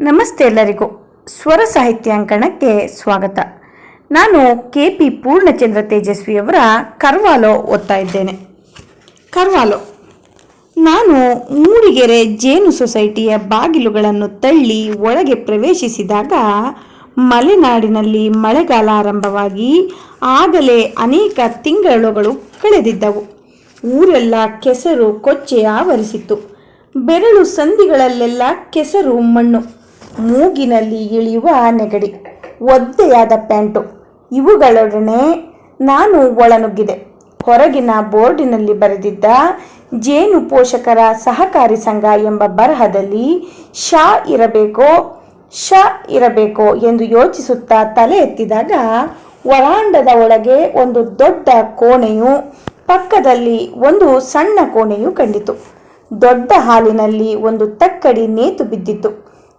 ನಮಸ್ತೆ ಎಲ್ಲರಿಗೂ ಸ್ವರ ಸಾಹಿತ್ಯಾಂಕಣಕ್ಕೆ ಸ್ವಾಗತ. ನಾನು ಕೆ ಪಿ ಪೂರ್ಣಚಂದ್ರ ತೇಜಸ್ವಿಯವರ ಕರ್ವಾಲೋ ಓದ್ತಾ ಇದ್ದೇನೆ. ಕರ್ವಾಲೋ. ನಾನು ಮೂಡಿಗೆರೆ ಜೇನು ಸೊಸೈಟಿಯ ಬಾಗಿಲುಗಳನ್ನು ತಳ್ಳಿ ಒಳಗೆ ಪ್ರವೇಶಿಸಿದಾಗ ಮಲೆನಾಡಿನಲ್ಲಿ ಮಳೆಗಾಲ ಆರಂಭವಾಗಿ ಆಗಲೇ ಅನೇಕ ತಿಂಗಳುಗಳು ಕಳೆದಿದ್ದವು. ಊರೆಲ್ಲ ಕೆಸರು, ಕೊಚ್ಚೆ ಆವರಿಸಿತ್ತು. ಬೆರಳು ಸಂಧಿಗಳಲ್ಲೆಲ್ಲ ಕೆಸರು, ಮಣ್ಣು. ಮೂಗಿನಲ್ಲಿ ಇಳಿಯುವ ನೆಗಡಿ, ಒದ್ದೆಯಾದ ಪ್ಯಾಂಟು. ಇವುಗಳೊಡನೆ ನಾನು ಒಳನುಗ್ಗಿದೆ. ಹೊರಗಿನ ಬೋರ್ಡಿನಲ್ಲಿ ಬರೆದಿದ್ದ ಜೇನು ಪೋಷಕರ ಸಹಕಾರಿ ಸಂಘ ಎಂಬ ಬರಹದಲ್ಲಿ ಶ ಇರಬೇಕೋ ಶ ಇರಬೇಕೋ ಎಂದು ಯೋಚಿಸುತ್ತಾ ತಲೆ ಎತ್ತಿದಾಗ ವರಾಂಡದ ಒಳಗೆ ಒಂದು ದೊಡ್ಡ ಕೋಣೆಯು ಪಕ್ಕದಲ್ಲಿ ಒಂದು ಸಣ್ಣ ಕೋಣೆಯು ಕಂಡಿತು. ದೊಡ್ಡ ಹಾಲಿನಲ್ಲಿ ಒಂದು ತಕ್ಕಡಿ ನೇತು ಬಿದ್ದಿತ್ತು.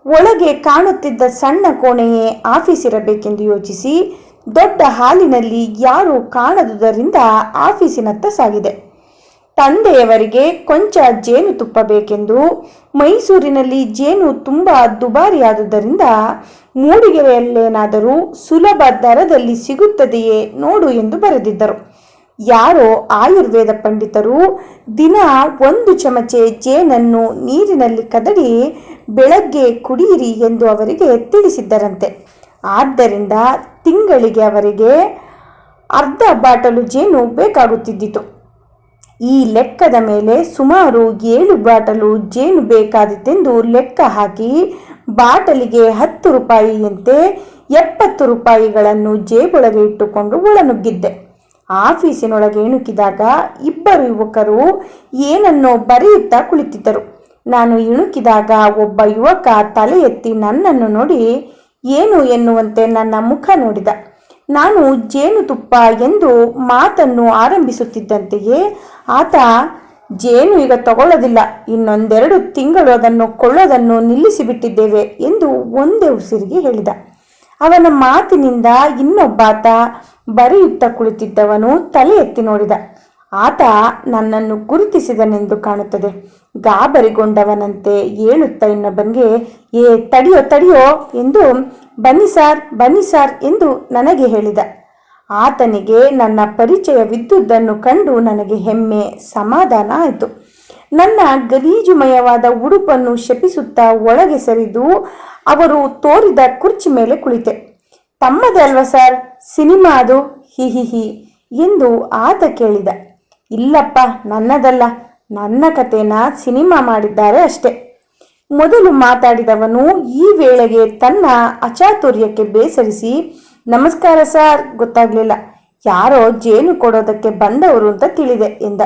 ಒಳಗೆ ಕಾಣುತ್ತಿದ್ದ ಸಣ್ಣ ಕೋಣೆಯೇ ಆಫೀಸ್ ಇರಬೇಕೆಂದು ಯೋಚಿಸಿ ದೊಡ್ಡ ಹಾಲಿನಲ್ಲಿ ಯಾರೂ ಕಾಣದುದರಿಂದ ಆಫೀಸಿನತ್ತ ಸಾಗಿದೆ ತಂದೆಯವರಿಗೆ ಕೊಂಚ ಜೇನು ತುಪ್ಪಬೇಕೆಂದು, ಮೈಸೂರಿನಲ್ಲಿ ಜೇನು ತುಂಬ ದುಬಾರಿಯಾದುದರಿಂದ ಮೂಡಿಗೆರೆಯಲ್ಲೇನಾದರೂ ಸುಲಭ ದರದಲ್ಲಿ ಸಿಗುತ್ತದೆಯೇ ನೋಡು ಎಂದು ಬರೆದಿದ್ದರು. ಯಾರೋ ಆಯುರ್ವೇದ ಪಂಡಿತರು ದಿನ ಒಂದು ಚಮಚೆ ಜೇನನ್ನು ನೀರಿನಲ್ಲಿ ಕದಡಿ ಬೆಳಗ್ಗೆ ಕುಡಿಯಿರಿ ಎಂದು ಅವರಿಗೆ ತಿಳಿಸಿದ್ದರಂತೆ. ಆದ್ದರಿಂದ ತಿಂಗಳಿಗೆ ಅವರಿಗೆ ಅರ್ಧ ಬಾಟಲು ಜೇನು ಬೇಕಾಗುತ್ತಿದ್ದಿತು. ಈ ಲೆಕ್ಕದ ಮೇಲೆ ಸುಮಾರು ಏಳು ಬಾಟಲು ಜೇನು ಬೇಕಾದಿತ್ತೆಂದು ಲೆಕ್ಕ ಹಾಕಿ ಬಾಟಲಿಗೆ ಹತ್ತು ರೂಪಾಯಿಯಂತೆ ಎಪ್ಪತ್ತು ರೂಪಾಯಿಗಳನ್ನು ಜೇಬೊಳಗೆ ಇಟ್ಟುಕೊಂಡು ಒಳನುಗ್ಗಿದ್ದೆ. ಆಫೀಸಿನೊಳಗೆ ಇಣುಕಿದಾಗ ಇಬ್ಬರು ಯುವಕರು ಏನನ್ನೋ ಬರೆಯುತ್ತಾ ಕುಳಿತಿದ್ದರು. ನಾನು ಇಣುಕಿದಾಗ ಒಬ್ಬ ಯುವಕ ತಲೆ ಎತ್ತಿ ನನ್ನನ್ನು ನೋಡಿ ಏನು ಎನ್ನುವಂತೆ ನನ್ನ ಮುಖ ನೋಡಿದ. ನಾನು ಜೇನುತುಪ್ಪ ಎಂದು ಮಾತನ್ನು ಆರಂಭಿಸುತ್ತಿದ್ದಂತೆಯೇ ಆತ, ಜೇನು ಈಗ ತಗೊಳ್ಳೋದಿಲ್ಲ, ಇನ್ನೊಂದೆರಡು ತಿಂಗಳು ಅದನ್ನು ಕೊಳ್ಳೋದನ್ನು ನಿಲ್ಲಿಸಿಬಿಟ್ಟಿದ್ದೇವೆ ಎಂದು ಒಂದೇ ಉಸಿರಿಗೆ ಹೇಳಿದ. ಅವನ ಮಾತಿನಿಂದ ಇನ್ನೊಬ್ಬಾತ ಬರೆಯುತ್ತಾ ಕುಳಿತಿದ್ದವನು ತಲೆ ಎತ್ತಿ ನೋಡಿದ. ಆತ ನನ್ನನ್ನು ಗುರುತಿಸಿದನೆಂದು ಕಾಣುತ್ತದೆ. ಗಾಬರಿಗೊಂಡವನಂತೆ ಏಳುತ್ತ ಇನ್ನೊಬ್ಬನಿಗೆ, ಏ, ತಡಿಯೋ ತಡಿಯೋ ಎಂದು, ಬನ್ನಿ ಸಾರ್ ಬನ್ನಿ ಸಾರ್ ಎಂದು ನನಗೆ ಹೇಳಿದ. ಆತನಿಗೆ ನನ್ನ ಪರಿಚಯವಿದ್ದುದನ್ನು ಕಂಡು ನನಗೆ ಹೆಮ್ಮೆ, ಸಮಾಧಾನ ಆಯಿತು. ನನ್ನ ಗಲೀಜುಮಯವಾದ ಉಡುಪನ್ನು ಶಪಿಸುತ್ತಾ ಒಳಗೆ ಸರಿದು ಅವರು ತೋರಿದ ಕುರ್ಚಿ ಮೇಲೆ ಕುಳಿತೆ. ತಮ್ಮದೇ ಅಲ್ವಾ ಸರ್? ಸಿನಿಮಾ ಅದು ಹಿ ಹಿ ಹಿ ಎಂದು ಆತ ಕೇಳಿದ. ಇಲ್ಲಪ್ಪ, ನನ್ನದಲ್ಲ. ನನ್ನ ಕಥೆನ ಸಿನಿಮಾ ಮಾಡಿದ್ದಾರೆ ಅಷ್ಟೆ. ಮೊದಲು ಮಾತಾಡಿದವನು ಈ ವೇಳೆಗೆ ತನ್ನ ಅಚಾತುರ್ಯಕ್ಕೆ ಬೇಸರಿಸಿ, ನಮಸ್ಕಾರ ಸರ್, ಗೊತ್ತಾಗ್ಲಿಲ್ಲ. ಯಾರೋ ಜೇನು ಕೊಡೋದಕ್ಕೆ ಬಂದವರು ಅಂತ ತಿಳಿದೆ ಎಂದ.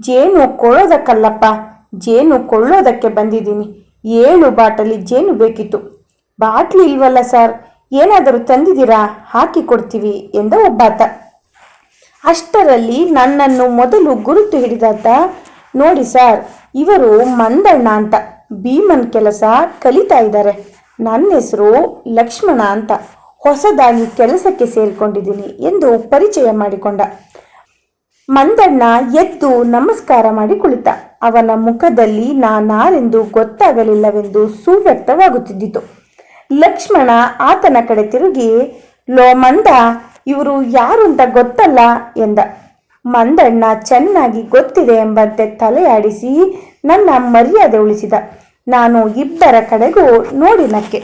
ಜೇನು ಕೊಡೋದಕ್ಕಲ್ಲಪ್ಪ, ಜೇನು ಕೊಳ್ಳೋದಕ್ಕೆ ಬಂದಿದ್ದೀನಿ. ಏಳು ಬಾಟಲಿ ಜೇನು ಬೇಕಿತ್ತು. ಬಾಟ್ಲಿ ಇಲ್ವಲ್ಲ ಸರ್? ಏನಾದರೂ ತಂದಿದ್ದೀರಾ? ಹಾಕಿ ಕೊಡ್ತೀವಿ ಎಂದ ಒಬ್ಬಾತ. ಅಷ್ಟರಲ್ಲಿ ನನ್ನನ್ನು ಮೊದಲು ಗುರುತು ಹಿಡಿದಾತ, ನೋಡಿ ಸರ್, ಇವರು ಮಂದಣ್ಣ ಅಂತ, ಭೀಮನ್ ಕೆಲಸ ಕಲಿತಾ ಇದ್ದಾರೆ. ನನ್ನ ಹೆಸರು ಲಕ್ಷ್ಮಣ ಅಂತ, ಹೊಸದಾಗಿ ಕೆಲಸಕ್ಕೆ ಸೇರಿಕೊಂಡಿದ್ದೀನಿ ಎಂದು ಪರಿಚಯ ಮಾಡಿಕೊಂಡ. ಮಂದಣ್ಣ ಎದ್ದು ನಮಸ್ಕಾರ ಮಾಡಿ ಕುಳಿತ ಅವನ ಮುಖದಲ್ಲಿ ನಾನಾರೆಂದು ಗೊತ್ತಾಗಲಿಲ್ಲವೆಂದು ಸುವ್ಯಕ್ತವಾಗುತ್ತಿದ್ದಿತು. ಲಕ್ಷ್ಮಣ ಆತನ ಕಡೆ ತಿರುಗಿ, ಲೋ ಮಂದ, ಇವರು ಯಾರು ಅಂತ ಗೊತ್ತಲ್ಲ ಎಂದ. ಮಂದಣ್ಣ ಚೆನ್ನಾಗಿ ಗೊತ್ತಿದೆ ಎಂಬಂತೆ ತಲೆಯಾಡಿಸಿ ನನ್ನ ಮರ್ಯಾದೆ ಉಳಿಸಿದ. ನಾನು ಇಬ್ಬರ ಕಡೆಗೂ ನೋಡಿನಕ್ಕೆ.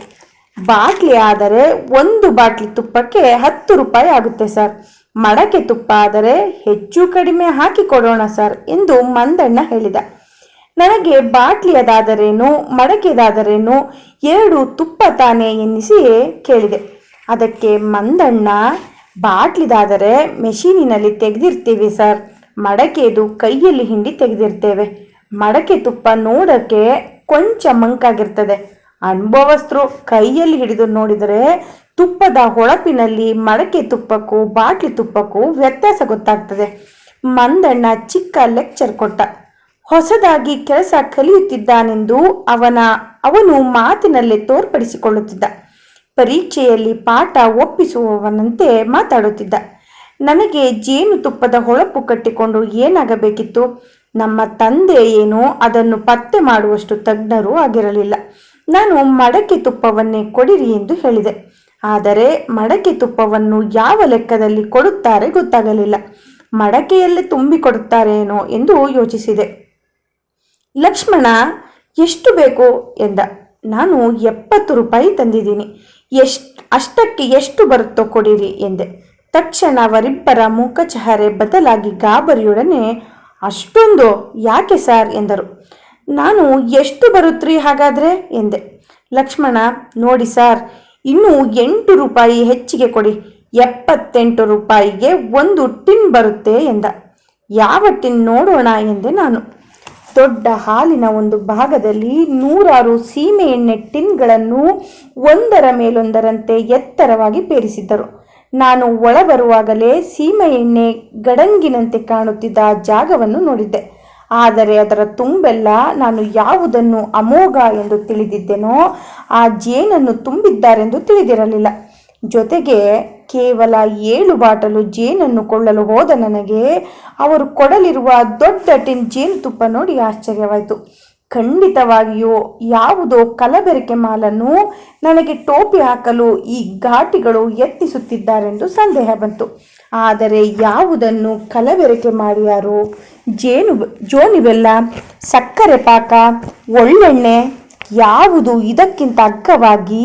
ಬಾಟ್ಲಿ ಆದರೆ ಒಂದು ಬಾಟ್ಲಿ ತುಪ್ಪಕ್ಕೆ ಹತ್ತು ರೂಪಾಯಿ ಆಗುತ್ತೆ ಸರ್. ಮಡಕೆ ತುಪ್ಪ ಆದರೆ ಹೆಚ್ಚು ಕಡಿಮೆ ಹಾಕಿ ಕೊಡೋಣ ಸರ್ ಎಂದು ಮಂದಣ್ಣ ಹೇಳಿದ. ನನಗೆ ಬಾಟ್ಲಿಯದಾದರೇನು, ಮಡಕೆದಾದರೇನು, ಎರಡು ತುಪ್ಪ ತಾನೆ ಎನ್ನಿಸಿ ಕೇಳಿದೆ. ಅದಕ್ಕೆ ಮಂದಣ್ಣ, ಬಾಟ್ಲಿದಾದರೆ ಮೆಷೀನಿನಲ್ಲಿ ತೆಗೆದಿರ್ತೀವಿ ಸರ್, ಮಡಕೆದು ಕೈಯಲ್ಲಿ ಹಿಂಡಿ ತೆಗೆದಿರ್ತೇವೆ. ಮಡಕೆ ತುಪ್ಪ ನೋಡೋಕ್ಕೆ ಕೊಂಚ ಮಂಕಾಗಿರ್ತದೆ. ಅನುಭವಸ್ಥರು ಕೈಯಲ್ಲಿ ಹಿಡಿದು ನೋಡಿದರೆ ತುಪ್ಪದ ಹೊಳಪಿನಲ್ಲಿ ಮಡಕೆ ತುಪ್ಪಕ್ಕೂ, ಬಾಟ್ಲಿ ತುಪ್ಪಕ್ಕೂ ವ್ಯತ್ಯಾಸ ಗೊತ್ತಾಗ್ತದೆ. ಮಂದಣ್ಣ ಚಿಕ್ಕ ಲೆಕ್ಚರ್ ಕೊಟ್ಟ. ಹೊಸದಾಗಿ ಕೆಲಸ ಕಲಿಯುತ್ತಿದ್ದಾನೆಂದು ಅವನ, ಅವನು ಮಾತಿನಲ್ಲೇ ತೋರ್ಪಡಿಸಿಕೊಳ್ಳುತ್ತಿದ್ದ. ಪರೀಕ್ಷೆಯಲ್ಲಿ ಪಾಠ ಒಪ್ಪಿಸುವವನಂತೆ ಮಾತಾಡುತ್ತಿದ್ದ. ನನಗೆ ಜೇನುತುಪ್ಪದ ಹೊಳಪು ಕಟ್ಟಿಕೊಂಡು ಏನಾಗಬೇಕಿತ್ತು? ನಮ್ಮ ತಂದೆ ಏನು ಅದನ್ನು ಪತ್ತೆ ಮಾಡುವಷ್ಟು ತಜ್ಞರೂ ಆಗಿರಲಿಲ್ಲ. ನಾನು ಮಡಕೆ ತುಪ್ಪವನ್ನೇ ಕೊಡಿರಿ ಎಂದು ಹೇಳಿದೆ. ಆದರೆ ಮಡಕೆ ತುಪ್ಪವನ್ನು ಯಾವ ಲೆಕ್ಕದಲ್ಲಿ ಕೊಡುತ್ತಾರೆ ಗೊತ್ತಾಗಲಿಲ್ಲ. ಮಡಕೆಯಲ್ಲೇ ತುಂಬಿಕೊಡುತ್ತಾರೇನೋ ಎಂದು ಯೋಚಿಸಿದೆ. ಲಕ್ಷ್ಮಣ, ಎಷ್ಟು ಬೇಕು ಎಂದ. ನಾನು ಎಪ್ಪತ್ತು ರೂಪಾಯಿ ತಂದಿದ್ದೀನಿ. ಎಷ್ಟು, ಅಷ್ಟಕ್ಕೆ ಎಷ್ಟು ಬರುತ್ತೋ ಕೊಡಿರಿ ಎಂದೆ. ತಕ್ಷಣ ಅವರಿಬ್ಬರ ಮುಖಚಹರೆ ಬದಲಾಗಿ ಗಾಬರಿಯೊಡನೆ, ಅಷ್ಟೊಂದು ಯಾಕೆ ಸರ್ ಎಂದರು. ನಾನು ಎಷ್ಟು ಬರುತ್ತ್ರಿ ಹಾಗಾದ್ರೆ ಎಂದೆ. ಲಕ್ಷ್ಮಣ, ನೋಡಿ ಸರ್, ಇನ್ನೂ ಎಂಟು ರೂಪಾಯಿ ಹೆಚ್ಚಿಗೆ ಕೊಡಿ. ಎಪ್ಪತ್ತೆಂಟು ರೂಪಾಯಿಗೆ ಒಂದು ಟಿನ್ ಬರುತ್ತೆ ಎಂದ. ಯಾವ ಟಿನ್ ನೋಡೋಣ ಎಂದೆ ನಾನು. ದೊಡ್ಡ ಹಾಲಿನ ಒಂದು ಭಾಗದಲ್ಲಿ ನೂರಾರು ಸೀಮೆ ಎಣ್ಣೆ ಟಿನ್ಗಳನ್ನು ಒಂದರ ಮೇಲೊಂದರಂತೆ ಎತ್ತರವಾಗಿ ಪೇರಿಸಿದ್ದರು. ನಾನು ಒಳ ಬರುವಾಗಲೇ ಸೀಮೆ ಎಣ್ಣೆ ಗಡಂಗಿನಂತೆ ಕಾಣುತ್ತಿದ್ದ ಜಾಗವನ್ನು ನೋಡಿದ್ದೆ. ಆದರೆ ಅದರ ತುಂಬೆಲ್ಲ ನಾನು ಯಾವುದನ್ನು ಅಮೋಘ ಎಂದು ತಿಳಿದಿದ್ದೆನೋ, ಆ ಜೇನನ್ನು ತುಂಬಿದ್ದಾರೆಂದು ತಿಳಿದಿರಲಿಲ್ಲ. ಜೊತೆಗೆ ಕೇವಲ ಏಳು ಬಾಟಲು ಜೇನನ್ನು ಕೊಳ್ಳಲು ಹೋದ ನನಗೆ ಅವರು ಕೊಡಲಿರುವ ದೊಡ್ಡ ಟಿನ್ ಜೇನುತುಪ್ಪ ನೋಡಿ ಆಶ್ಚರ್ಯವಾಯಿತು. ಖಂಡಿತವಾಗಿಯೂ ಯಾವುದೋ ಕಲಬೆರಕೆ ಮಾಲನ್ನು ನನಗೆ ಟೋಪಿ ಹಾಕಲು ಈ ಘಾಟಿಗಳು ಯತ್ನಿಸುತ್ತಿದ್ದಾರೆಂದು ಸಂದೇಹ ಬಂತು. ಆದರೆ ಯಾವುದನ್ನು ಕಲಬೆರಕೆ ಮಾಡಿಯಾರು? ಜೇನು ಜೋನಿ ಬೆಲ್ಲ ಸಕ್ಕರೆ ಪಾಕ, ಒಳ್ಳೆಣ್ಣೆ, ಯಾವುದು ಇದಕ್ಕಿಂತ ಅಗ್ಗವಾಗಿ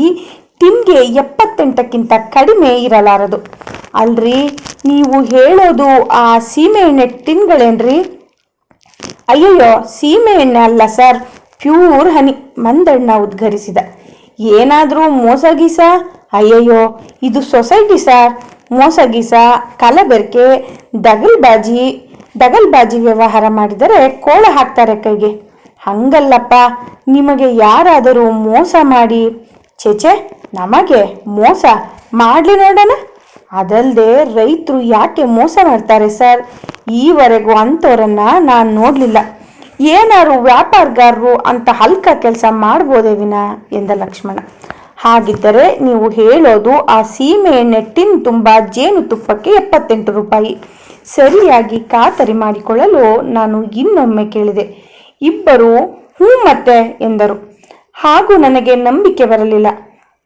ಟಿನ್ಗೆ ಎಪ್ಪತ್ತೆಂಟಕ್ಕಿಂತ ಕಡಿಮೆ ಇರಲಾರದು. ಅಲ್ರಿ, ನೀವು ಹೇಳೋದು ಆ ಸೀಮೆ ಎಣ್ಣೆ ಟಿನ್ಗಳೇನ್ರಿ? ಅಯ್ಯಯ್ಯೋ ಸೀಮೆ ಎಣ್ಣೆ ಅಲ್ಲ ಸರ್, ಪ್ಯೂರ್ ಹನಿ ಮಂದಣ್ಣ ಉದ್ಘರಿಸಿದ. ಏನಾದರೂ ಮೋಸಗೀಸ ಅಯ್ಯಯ್ಯೋ, ಇದು ಸೊಸೈಟಿ ಸರ್. ಮೋಸಗೀಸ ಕಲಬೆರಕೆ, ದಗಲ್ಬಾಜಿ ದಗಲ್ಬಾಜಿ ವ್ಯವಹಾರ ಮಾಡಿದರೆ ಕೋಳ ಹಾಕ್ತಾರೆ ಕೈಗೆ. ಹಂಗಲ್ಲಪ್ಪ, ನಿಮಗೆ ಯಾರಾದರೂ ಮೋಸ ಮಾಡಿ ಚೇಚೆ ನಮಗೆ ಮೋಸ ಮಾಡಲಿ ನೋಡೋಣ? ಅದಲ್ಲದೆ ರೈತರು ಯಾಕೆ ಮೋಸ ಮಾಡ್ತಾರೆ ಸರ್? ಈವರೆಗೂ ಅಂಥವ್ರನ್ನ ನಾನು ನೋಡಲಿಲ್ಲ. ಏನಾರು ವ್ಯಾಪಾರಗಾರರು ಅಂತ ಹಲ್ಕ ಕೆಲಸ ಮಾಡ್ಬೋದೇ ವಿನ? ಎಂದ ಲಕ್ಷ್ಮಣ. ಹಾಗಿದ್ದರೆ ನೀವು ಹೇಳೋದು ಆ ಸೀಮೆ ನೆಟ್ಟಿನ ಟಿನ್ ತುಂಬ ಜೇನುತುಪ್ಪಕ್ಕೆ ಎಪ್ಪತ್ತೆಂಟು ರೂಪಾಯಿ. ಸರಿಯಾಗಿ ಖಾತರಿ ಮಾಡಿಕೊಳ್ಳಲು ನಾನು ಇನ್ನೊಮ್ಮೆ ಕೇಳಿದೆ. ಇಬ್ಬರು ಹ್ಞೂ ಮತ್ತೆ ಎಂದರು. ಹಾಗೂ ನನಗೆ ನಂಬಿಕೆ ಬರಲಿಲ್ಲ.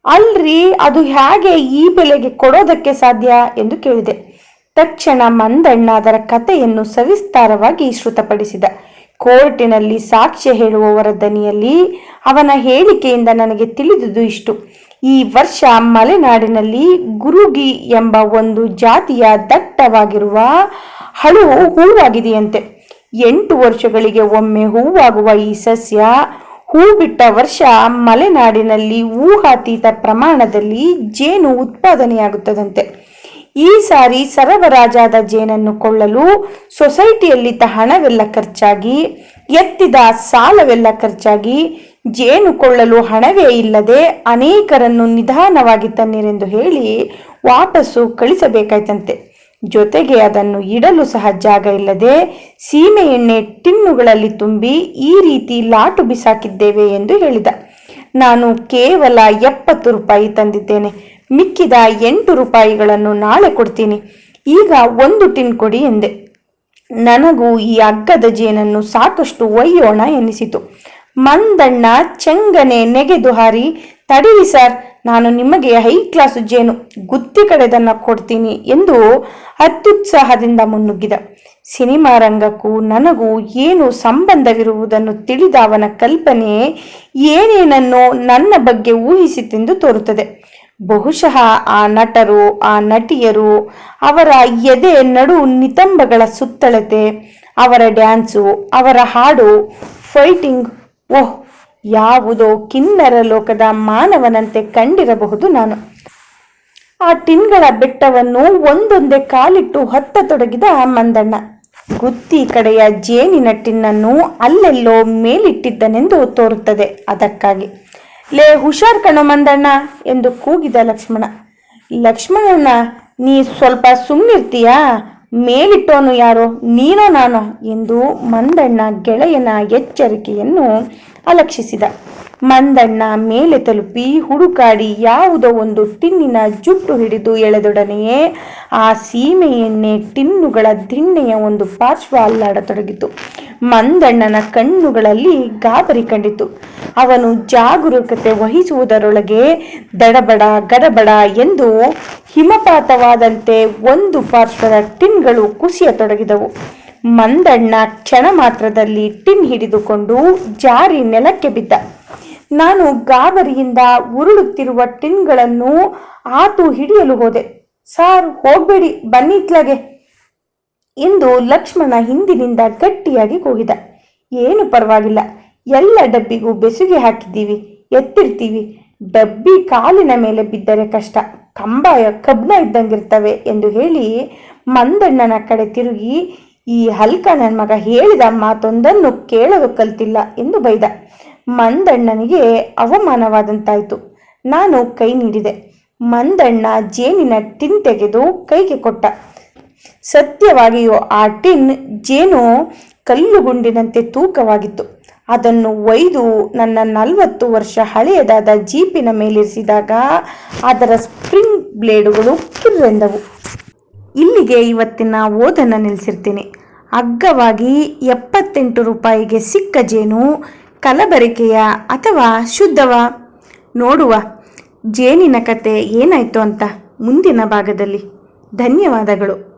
ಅಲ್ರಿ, ಅದು ಹೇಗೆ ಈ ಬೆಲೆಗೆ ಕೊಡೋದಕ್ಕೆ ಸಾಧ್ಯ ಎಂದು ಕೇಳಿದೆ. ತಕ್ಷಣ ಮಂದಣ್ಣ ಅದರ ಕಥೆಯನ್ನು ಸವಿಸ್ತಾರವಾಗಿ ಶ್ರುತಪಡಿಸಿದ. ಕೋರ್ಟಿನಲ್ಲಿ ಸಾಕ್ಷ್ಯ ಹೇಳುವವರ ದನಿಯಲ್ಲಿ ಅವನ ಹೇಳಿಕೆಯಿಂದ ನನಗೆ ತಿಳಿದುದು ಇಷ್ಟು. ಈ ವರ್ಷ ಮಲೆನಾಡಿನಲ್ಲಿ ಗುರುಗಿ ಎಂಬ ಒಂದು ಜಾತಿಯ ದಟ್ಟವಾಗಿರುವ ಹಳು ಹೂವಾಗಿದೆಯಂತೆ ಎಂಟು ವರ್ಷಗಳಿಗೆ ಒಮ್ಮೆ ಹೂವಾಗುವ ಈ ಸಸ್ಯ ಹೂ ಬಿಟ್ಟ ವರ್ಷ ಮಲೆನಾಡಿನಲ್ಲಿ ಊಹಾತೀತ ಪ್ರಮಾಣದಲ್ಲಿ ಜೇನು ಉತ್ಪಾದನೆಯಾಗುತ್ತದಂತೆ. ಈ ಸಾರಿ ಸರಬರಾಜಾದ ಜೇನನ್ನು ಕೊಳ್ಳಲು ಸೊಸೈಟಿಯಲ್ಲಿದ್ದ ಹಣವೆಲ್ಲ ಖರ್ಚಾಗಿ, ಎತ್ತಿದ ಸಾಲವೆಲ್ಲ ಖರ್ಚಾಗಿ ಜೇನು ಕೊಳ್ಳಲು ಹಣವೇ ಇಲ್ಲದೆ ಅನೇಕರನ್ನು ನಿಧಾನವಾಗಿ ತನ್ನಿರೆಂದು ಹೇಳಿ ವಾಪಸ್ಸು ಕಳಿಸಬೇಕಾಯ್ತಂತೆ. ಜೊತೆಗೆ ಅದನ್ನು ಇಡಲು ಸಹ ಜಾಗ ಇಲ್ಲದೆ ಸೀಮೆ ಎಣ್ಣೆ ಟಿನ್ನುಗಳಲ್ಲಿ ತುಂಬಿ ಈ ರೀತಿ ಲಾಟು ಬಿಸಾಕಿದ್ದೇವೆ ಎಂದು ಹೇಳಿದ. ನಾನು ಕೇವಲ ಎಪ್ಪತ್ತು ರೂಪಾಯಿ ತಂದಿದ್ದೇನೆ. ಮಿಕ್ಕಿದ ಎಂಟು ರೂಪಾಯಿಗಳನ್ನು ನಾಳೆ ಕೊಡ್ತೀನಿ. ಈಗ ಒಂದು ಟಿನ್ ಕೊಡಿ ಎಂದೆ. ನನಗೂ ಈ ಅಗ್ಗದ ಜೇನನ್ನು ಸಾಕಷ್ಟು ಒಯ್ಯೋಣ ಎನಿಸಿತು. ಮಂದಣ್ಣ ಚೆಂಗನೆ ನೆಗೆದು ಹಾರಿ ತಡಿರಿ ಸರ್ ನಾನು ನಿಮಗೆ ಹೈ ಕ್ಲಾಸ್ ಜೇನು ಗುತ್ತಿ ಕಡೆದನ್ನ ಕೊಡ್ತೀನಿ ಎಂದು ಅತ್ಯುತ್ಸಾಹದಿಂದ ಮುನ್ನುಗ್ಗಿದ. ಸಿನಿಮಾ ರಂಗಕ್ಕೂ ನನಗೂ ಏನು ಸಂಬಂಧವಿರುವುದನ್ನು ತಿಳಿದ ಅವನ ಕಲ್ಪನೆ ಏನೇನನ್ನು ನನ್ನ ಬಗ್ಗೆ ಊಹಿಸಿತೆಂದು ತೋರುತ್ತದೆ. ಬಹುಶಃ ಆ ನಟರು, ಆ ನಟಿಯರು ಅವರ ಎದೆ ನಡು ನಿತಂಬಗಳ ಸುತ್ತಳತೆ, ಅವರ ಡ್ಯಾನ್ಸು, ಅವರ ಹಾಡು, ಫೈಟಿಂಗ್, ಓಹ್ ಯಾವುದೋ ಕಿನ್ನರ ಲೋಕದ ಮಾನವನಂತೆ ಕಂಡಿರಬಹುದು ನಾನು. ಆ ಟಿನ್ಗಳ ಬೆಟ್ಟವನ್ನು ಒಂದೊಂದೇ ಕಾಲಿಟ್ಟು ಹತ್ತತೊಡಗಿದ ಮಂದಣ್ಣ. ಗುತ್ತಿ ಕಡೆಯ ಜೇನಿನ ಟಿನ್ನನ್ನು ಅಲ್ಲೆಲ್ಲೋ ಮೇಲಿಟ್ಟಿದ್ದನೆಂದು ತೋರುತ್ತದೆ ಅದಕ್ಕಾಗಿ. ಲೇ ಹುಷಾರ್ ಕಣೋ ಮಂದಣ್ಣ ಎಂದು ಕೂಗಿದ ಲಕ್ಷ್ಮಣ. ಲಕ್ಷ್ಮಣಣ್ಣ ನೀ ಸ್ವಲ್ಪ ಸುಮ್ಮನಿರ್ತೀಯಾ ಮೇಲಿಟ್ಟೋನು ಯಾರೋ? ನೀನೋ ನಾನೋ? ಎಂದು ಮಂದಣ್ಣ ಗೆಳೆಯನ ಎಚ್ಚರಿಕೆಯನ್ನು ಅಲಕ್ಷಿಸಿದ. ಮಂದಣ್ಣ ಮೇಲೆ ತಲುಪಿ ಹುಡುಕಾಡಿ ಯಾವುದೋ ಒಂದು ಟಿನ್ನಿನ ಜುಟ್ಟು ಹಿಡಿದು ಎಳೆದೊಡನೆಯೇ ಆ ಸೀಮೆ ಎಣ್ಣೆ ಟಿನ್ನುಗಳ ದಿಣ್ಣೆಯ ಒಂದು ಪಾರ್ಶ್ವ ಅಲ್ಲಾಡತೊಡಗಿತು. ಮಂದಣ್ಣನ ಕಣ್ಣುಗಳಲ್ಲಿ ಗಾಬರಿ ಕಂಡಿತು. ಅವನು ಜಾಗರೂಕತೆ ವಹಿಸುವುದರೊಳಗೆ ದಡಬಡ ಗಡಬಡ ಎಂದು ಹಿಮಪಾತವಾದಂತೆ ಒಂದು ಪಾರ್ಶ್ವದ ಟಿನ್ಗಳು ಕುಸಿಯತೊಡಗಿದವು. ಮಂದಣ್ಣ ಕ್ಷಣ ಮಾತ್ರದಲ್ಲಿ ಟಿನ್ ಹಿಡಿದುಕೊಂಡು ಜಾರಿ ನೆಲಕ್ಕೆ ಬಿದ್ದ. ನಾನು ಗಾಬರಿಯಿಂದ ಉರುಳುತ್ತಿರುವ ಟಿನ್ಗಳನ್ನು ಆತು ಹಿಡಿಯಲು ಹೋದೆ. ಸಾರ್, ಹೋಗ್ಬೇಡಿ, ಬನ್ನಿ ಇತ್ಲಾಗೆ, ಎಂದು ಲಕ್ಷ್ಮಣ ಹಿಂದಿನಿಂದ ಗಟ್ಟಿಯಾಗಿ ಕೂಗಿದ. ಏನು ಪರವಾಗಿಲ್ಲ, ಎಲ್ಲ ಡಬ್ಬಿಗೂ ಬೆಸುಗೆ ಹಾಕಿದ್ದೀವಿ, ಎತ್ತಿರ್ತೀವಿ. ಡಬ್ಬಿ ಕಾಲಿನ ಮೇಲೆ ಬಿದ್ದರೆ ಕಷ್ಟ ಕಂಬ ಕಬ್ಬನ ಇದ್ದಂಗಿರ್ತವೆ, ಎಂದು ಹೇಳಿ ಮಂದಣ್ಣನ ಕಡೆ ತಿರುಗಿ, ಈ ಹಲ್ಕ ನನ್ನ ಮಗ ಹೇಳಿದ ಮಾತೊಂದನ್ನು ಕೇಳಲು ಕಲ್ತಿಲ್ಲ, ಎಂದು ಬೈದ. ಮಂದಣ್ಣನಿಗೆ ಅವಮಾನವಾದಂತಾಯಿತು. ನಾನು ಕೈ ನೀಡಿದೆ. ಮಂದಣ್ಣ ಜೇನಿನ ಟಿನ್ ತೆಗೆದು ಕೈಗೆ ಕೊಟ್ಟ. ಸತ್ಯವಾಗಿಯೂ ಆ ಟಿನ್ ಜೇನು ಕಲ್ಲುಗುಂಡಿನಂತೆ ತೂಕವಾಗಿತ್ತು. ಅದನ್ನು ಒಯ್ದು ನನ್ನ ನಲವತ್ತು ವರ್ಷ ಹಳೆಯದಾದ ಜೀಪಿನ ಮೇಲಿರಿಸಿದಾಗ ಅದರ ಸ್ಪ್ರಿಂಗ್ ಬ್ಲೇಡುಗಳು ಕಿರ್ರೆಂದವು. ಇಲ್ಲಿಗೆ ಇವತ್ತಿನ ಓದನ್ನು ನಿಲ್ಲಿಸಿರ್ತೀನಿ. ಅಗ್ಗವಾಗಿ ಎಪ್ಪತ್ತೆಂಟು ರೂಪಾಯಿಗೆ ಸಿಕ್ಕ ಜೇನು ಕಲಬರಿಕೆಯ ಅಥವಾ ಶುದ್ಧವ ನೋಡುವ ಜೇನಿನ ಕತೆ ಏನಾಯಿತು ಅಂತ ಮುಂದಿನ ಭಾಗದಲ್ಲಿ. ಧನ್ಯವಾದಗಳು.